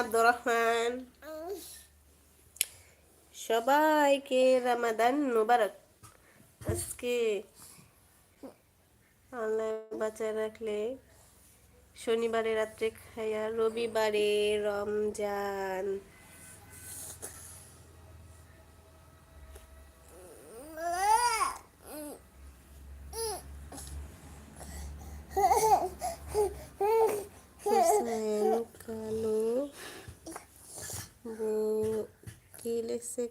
আব্দুর রহমান। সবাইকে রামাদান মুবারক। আজকে আল্লাহ বাঁচায় রাখলে শনিবারে রাত্রে খাইয়া রবিবারে রমজান। কি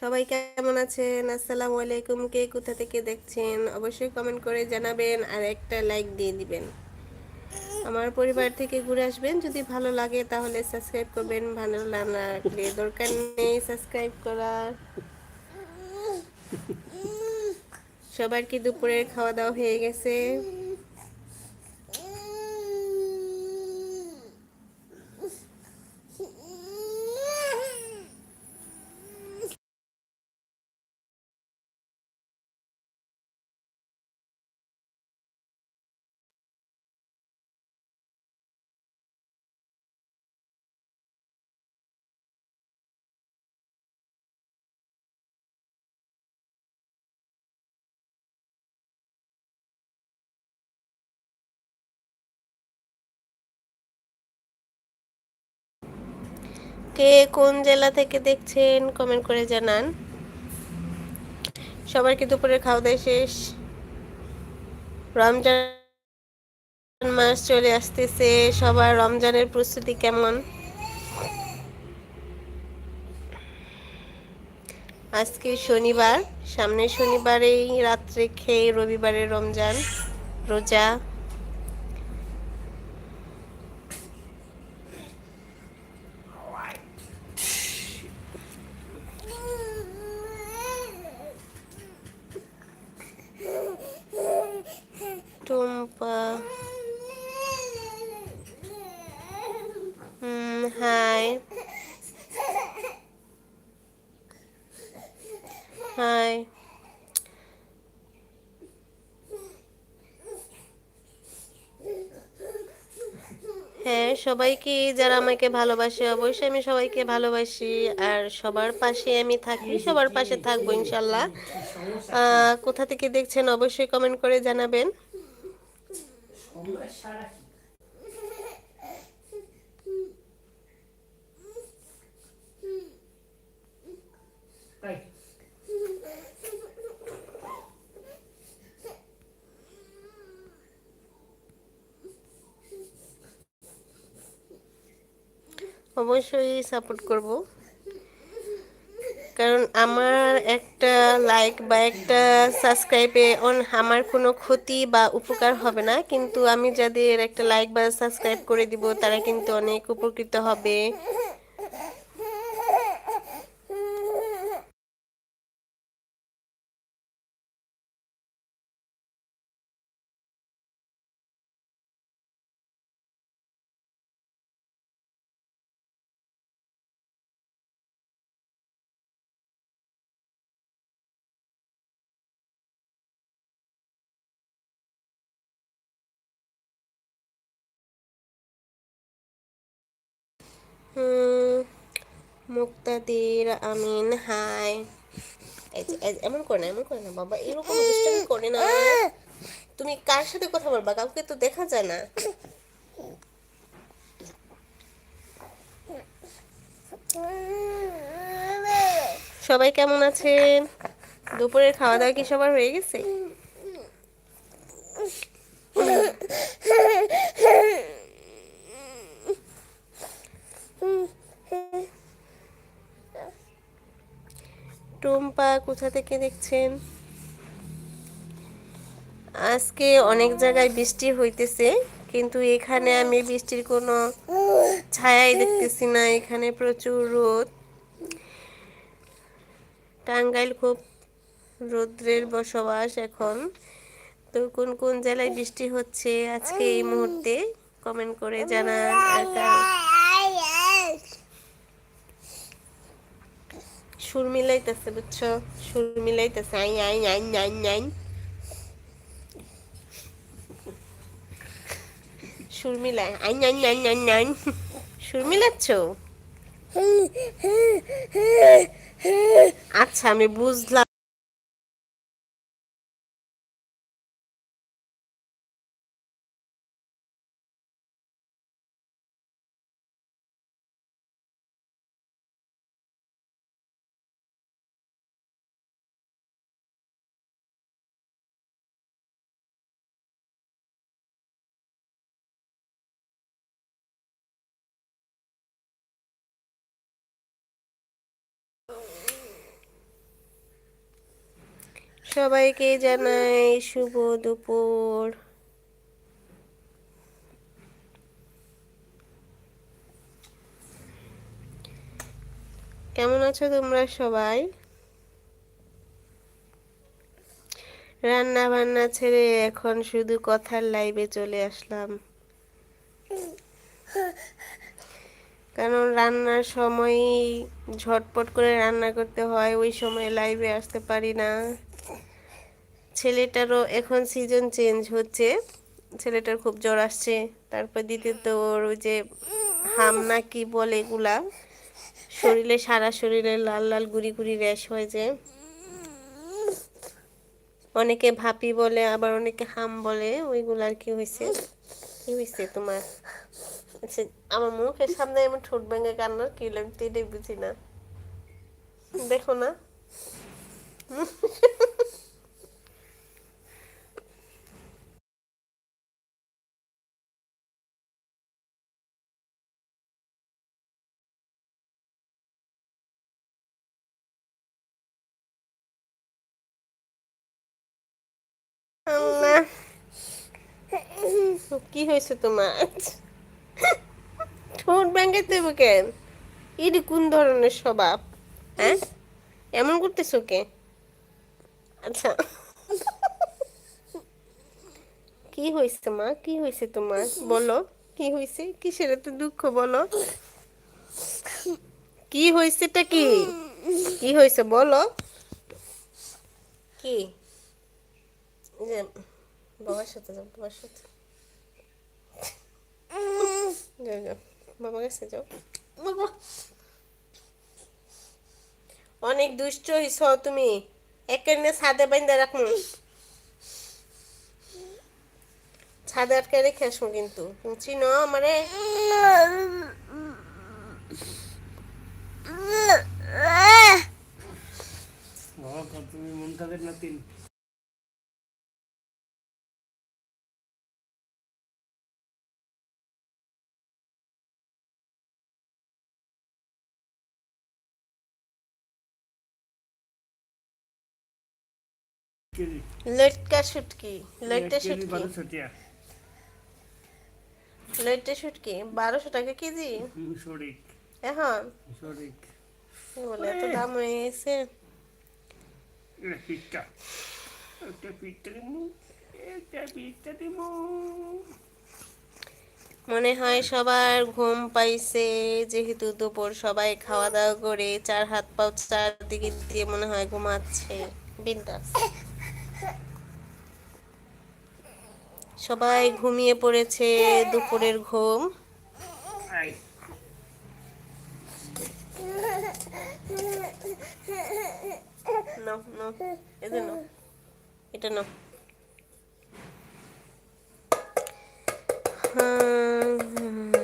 সবাই কেমন আছেন? আসসালামু আলাইকুম। কে কোথা থেকে দেখছেন? অবশ্যই কমেন্ট করে জানাবেন আর একটা লাইক দিয়ে দিবেন। আমার পরিবার থেকে ঘুরে আসবেন। যদি ভালো লাগে তাহলে সাবস্ক্রাইব করবেন। ভালো লাগলে দরকার নেই সাবস্ক্রাইব করার। সবার কি দুপুরের খাওয়া দাওয়া হয়ে গেছে? কে কোন জেলা থেকে দেখছেন কমেন্ট করে জানান। সবার কি দুপুরের খাওয়া দাওয়া শেষ? রমজান মাস চলে আসতেছে, সবার রমজানের প্রস্তুতি কেমন? আজকে শনিবার সামনে শনিবারেই রাত্রে খেয়ে রবিবারে রমজান, রোজা টুম্পা হুম হাই হাই হ্যাঁ সবাইকে, যারা আমাকে ভালোবাসে অবশ্যই আমি সবাইকে ভালোবাসি। আর সবার পাশে আমি থাকি, সবার পাশে থাকব ইনশাল্লাহ। কোথা থেকে দেখছেন অবশ্যই কমেন্ট করে জানাবেন। অবশ্যই সাপোর্ট করব। কারণ আমার একটা লাইক বা একটা সাবস্ক্রাইবে অন আমার কোনো ক্ষতি বা উপকার হবে না। কিন্তু আমি যাদের একটা লাইক বা সাবস্ক্রাইব করে দিব, তারা কিন্তু অনেক উপকৃত হবে। মুক্তাদির, আমিন, হাই। এমন করে না, এমন করে না, বাবা, এরকম দুষ্টামি করে না। তুমি কার সাথে কথা বলবা? কাউকে তো দেখা যায় না। সবাই কেমন আছেন? দুপুরের খাওয়া দাওয়া কি সবার হয়ে গেছে? কোথা থেকে দেখছেন? আজকে অনেক জায়গায় বৃষ্টি হইতেছে, কিন্তু এখানে আমি বৃষ্টির কোনো ছায়াই দেখতেছি না। এখানে প্রচুর রোদ। টাঙ্গাইল খুব রৌদ্রের বসবাস এখন। তো কোন কোন জেলায় বৃষ্টি হচ্ছে আজকে এই মুহূর্তে কমেন্ট করে জানান। আর সুর মিলাইতেছে বুঝছ? সুর মিলাইতেছে আই আই আই আই আই। সুর মিলায় আই আই আই আই আই সুর মিলাচ্ছ? আচ্ছা আমি বুঝলাম। সবাইকে জানাই শুভ দুপুর। কেমন আছো তোমরা সবাই? রান্না বান্না ছেড়ে এখন শুধু কথার লাইভে চলে আসলাম। কারণ রান্নার সময় ঝটপট করে রান্না করতে হয়, ওই সময় লাইভে আসতে পারি না। ছেলেটারও এখন সিজন চেঞ্জ হচ্ছে। ছেলেটার খুব জ্বর আসছে। তারপর দিতে তোর ওই যে হাম না কি বলে এগুলা, শরীরে সারা শরীরে লাল লাল গুড়ি গুড়ি র্যাশ হয়ে যায় অনেকে ভাপি বলে, আবার অনেকে হাম বলে, ওইগুলো আর কি হয়েছে কি হয়েছে তোমার? আচ্ছা আমার মুখের সামনে আমার ঠোঁট ভেঙে কান্নার কি লাগতে এটাই বুঝি না। দেখো না। কি হয়েছে তোমার? ঠোঁট ব্যাঙ্গে দেবো কেন এটি কোন ধরনের স্বভাব? হ্যাঁ? এমন করতেছো কে? আচ্ছা। কি হয়েছে মা? কি হয়েছে তোমার? বলো। কি হয়েছে? কিসের এত দুঃখ বলো? কি হয়েছেটা কি? কি হয়েছে বলো? কি? বাবার সাথে যাও বাবার সাথে যাও যাও কাছে যাও বাবা অনেক দুষ্ট হইছ তুমি। একের নিয়ে ছাদে বাইন্দা রাখুন ছাদে আটকে রেখে আসব কিন্তু। চিনো আমারে। তুমি মন নাতিন কেজি লটকা শুটকি শুটকি বারোশো শুটকি টাকা কেজি সঠিক এখন সঠিক বলে এত দাম হয়ে গেছে পিঠটা একটা পিঠটা দিব একটা পিঠটা দিব মনে হয় সবার ঘুম পাইছে যেহেতু দুপুর সবাই খাওয়া দাওয়া করে চার হাত পাও চারদিকে দিয়ে মনে হয় ঘুমাচ্ছে। বিন্দাস। সবাই ঘুমিয়ে পড়েছে দুপুরের ঘুম এটা না হুম।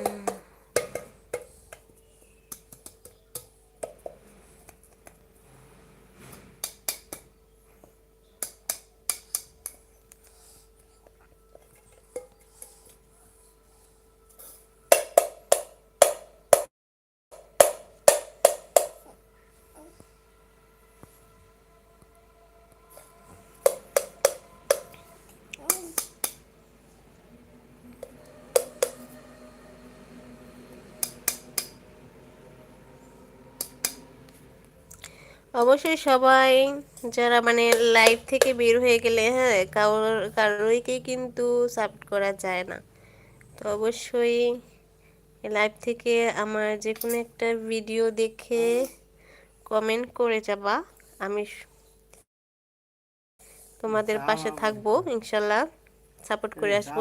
অবশ্যই সবাই যারা মানে লাইভ থেকে বের হয়ে গেলে হ্যাঁ কারোর কারোরকে কিন্তু সাপোর্ট করা যায় না। তো অবশ্যই লাইভ থেকে আমার যে কোনো একটা ভিডিও দেখে কমেন্ট করে যাবা। আমি তোমাদের পাশে থাকব ইনশাল্লাহ সাপোর্ট করে আসব।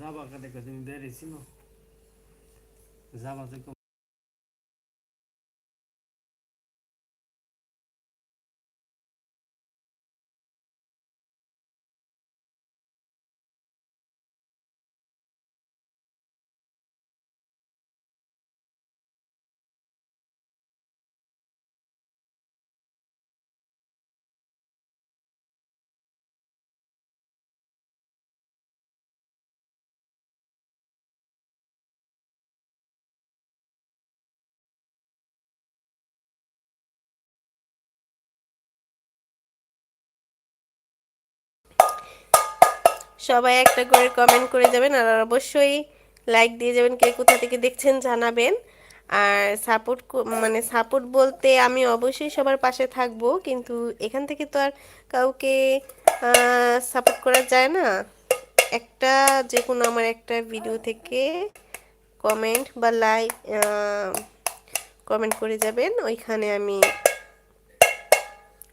যাবা কাটে তুমি যাবা সবাই একটা করে কমেন্ট করে যাবেন আর অবশ্যই লাইক দিয়ে যাবেন কে কোথা থেকে দেখছেন, জানাবেন। আর সাপোর্ট মানে সাপোর্ট বলতে আমি অবশ্যই সবার পাশে থাকব, কিন্তু এখান থেকে তো আর কাউকে সাপোর্ট করা যায় না। একটা যে কোনো আমার একটা ভিডিও থেকে কমেন্ট বা লাইক কমেন্ট করে যাবেন। ওইখানে আমি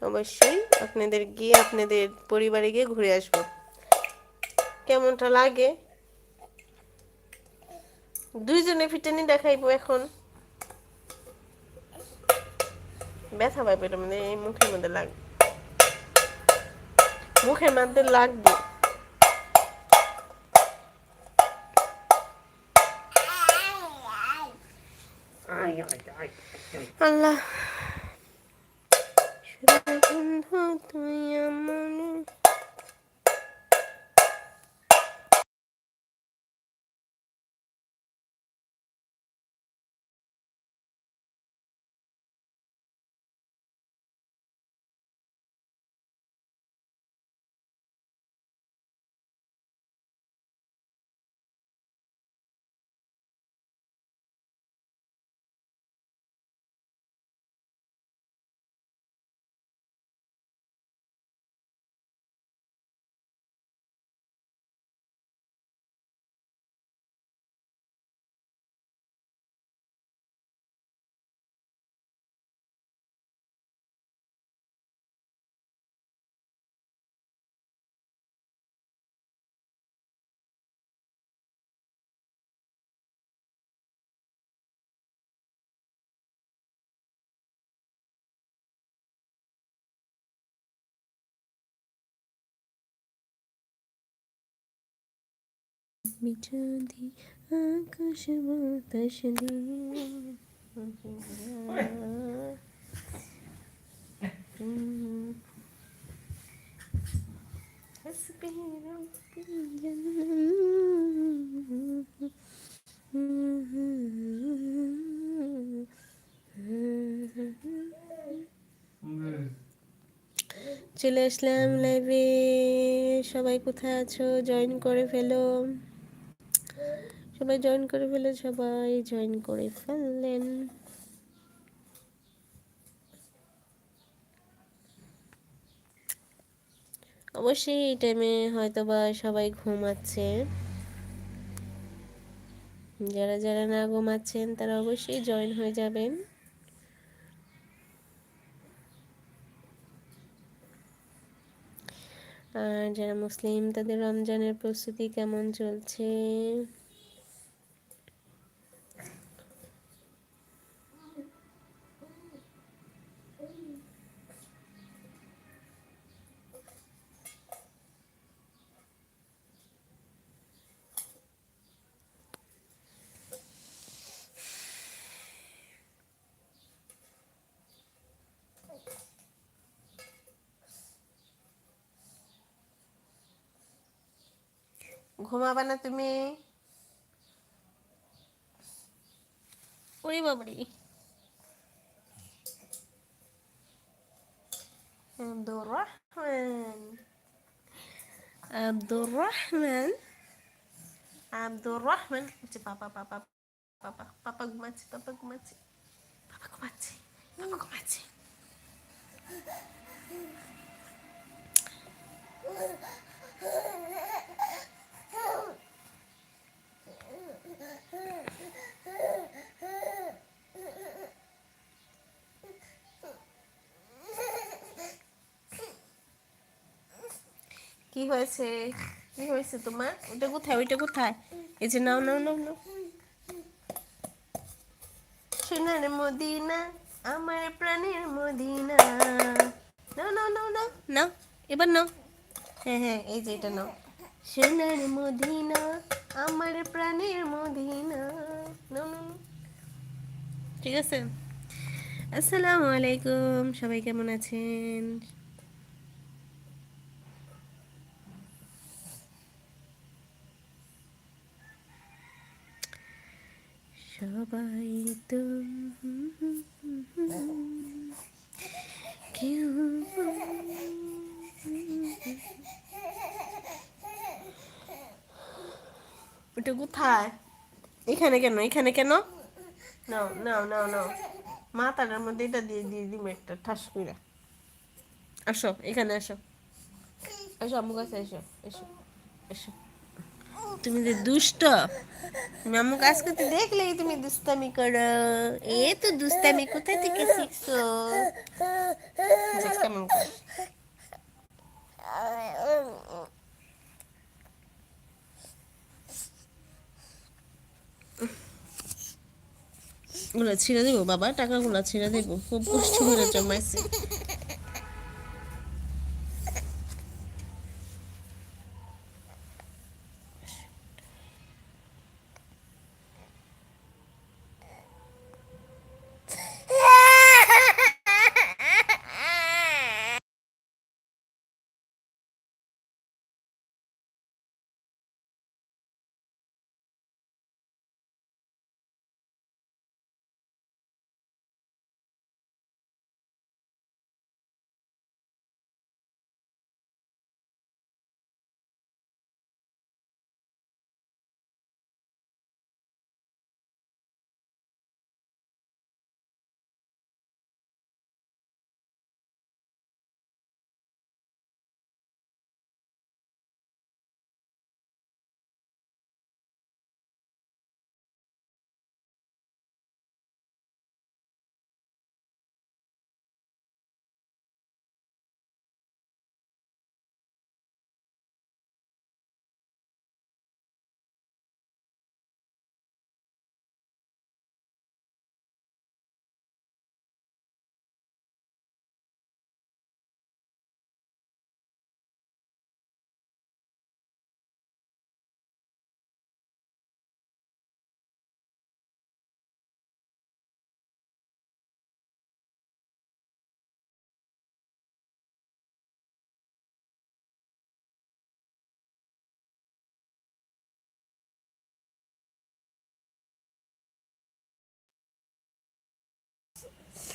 অবশ্যই আপনাদের গিয়ে আপনাদের পরিবারে গিয়ে ঘুরে আসব। কেমনটা লাগে? দুইজনে ফিটানি দেখাইবো এখন। ব্যথা পাইবে এটার মধ্যে এই মুখের মধ্যে লাগবে মুখের মধ্যে লাগবে। আল্লাহ। শুধু তুই আমার যদি আকাশ বাতাস চলে আসলাম লাইভে সবাই কোথায় আছো? জয়েন করে ফেলো। সবাই জয়েন করে ফেলে, সবাই জয়েন করে ফেললেন। অবশ্যই এই টাইমে হয়তো বা সবাই ঘুমাচ্ছে। যারা যারা না ঘুমাচ্ছেন, তারা অবশ্যই জয়েন হয়ে যাবেন। আর যারা মুসলিম তাদের রমজানের প্রস্তুতি কেমন চলছে? ঘুমাবা না তুমি ওরে বাবারি আব্দুর রহমান আব্দুর রহমান আব্দুর রহমান আচ্ছা পাপা পাপা পাপা পাপা ঘুমাচ্ছে পাপা ঘুমাচ্ছে পাপা ঘুমাচ্ছে আম্মু ঘুমাচ্ছে কি হয়েছে? কি হয়েছে তোমার? ওটা কোথায়? ওইটা কোথায়? এই যে নাও নাও নাও নাও। সোনার মদিনা, আমার প্রাণের মদিনা। নাও নাও নাও নাও নাও। এবার নাও। হ্যাঁ হ্যাঁ এই যে এটা নাও। সোনার মদিনা, আমার প্রাণের মদিনা। ঠিক আছে? আসসালামু আলাইকুম। সবাই কেমন আছেন? সবাই তো কেউ ওটা কোথায়? এখানে কেন? এখানে কেন? নাও নাও নাও নাও। মাথাটার মধ্যে এটা দিয়ে দিয়ে দিম একটা ঠাস করে। আসো, এখানে আসো। আসো আম্মু কাছে এসো এসো এসো তুমি যে দুষ্ট। তুমি আম্মু কাজ করতে দেখলেই তুমি দুস্তামি করো। এ তো দুস্তামি কোথা থেকে শিখছো? কেমন ছিঁড়ে দেবো বাবা? টাকাগুলো ছিঁড়ে দেবো। খুব কষ্ট করে জমাইছে।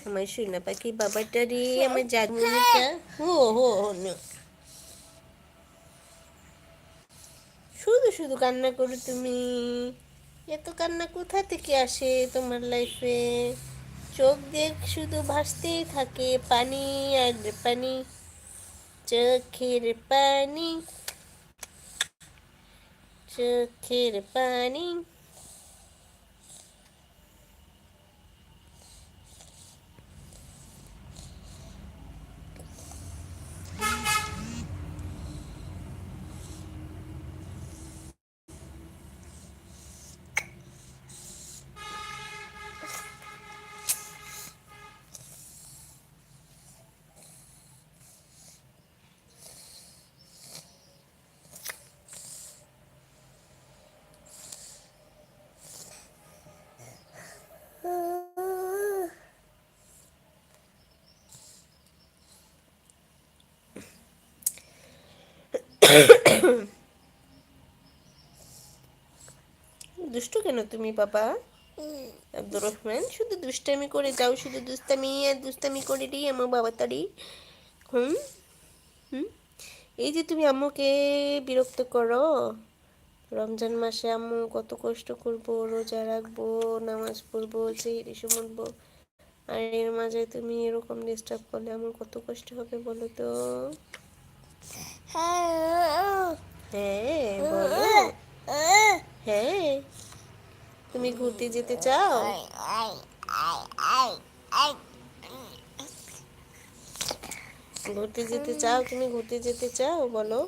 আমার সোনা পাখি বাবাটা রে আমার জাগমনিটা হো হো হো শুধু শুধু কান্না করো তুমি এত কান্না কোথা থেকে আসে তোমার লাইফে চোখ দেখ শুধু ভাসতেই থাকে পানি আর পানি চোখের পানি চোখের পানি দুষ্টু কেন তুমি, বাবা? আব্দুর রহমান, শুধু দুষ্টামি করে যাও, শুধু দুস্তামি আর দুস্তামি করে দিই আমার বাবা তারি হুম? এই যে তুমি আম্মুকে বিরক্ত করো। রমজান মাসে আম্মু কত কষ্ট করব, রোজা রাখব, নামাজ পড়ব সেই সমুলবো আর এর মাঝে তুমি এরকম ডিস্টার্ব করলে আমার কত কষ্ট হবে বলো তো? তুমি ঘুরতে যেতে চাও? ঘুরতে যেতে চাও? তুমি ঘুরতে যেতে চাও? বলো।